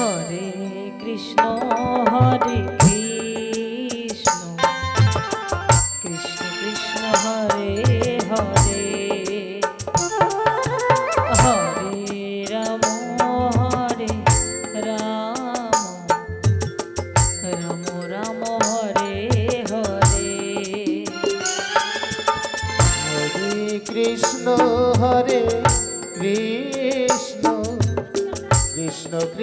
Hare Krishna Hare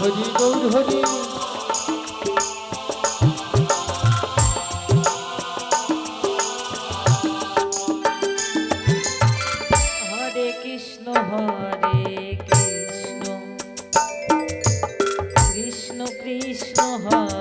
Hari Gour Hari. Hare Krishna Krishna. Krishna Krishna Hare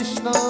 Krishna.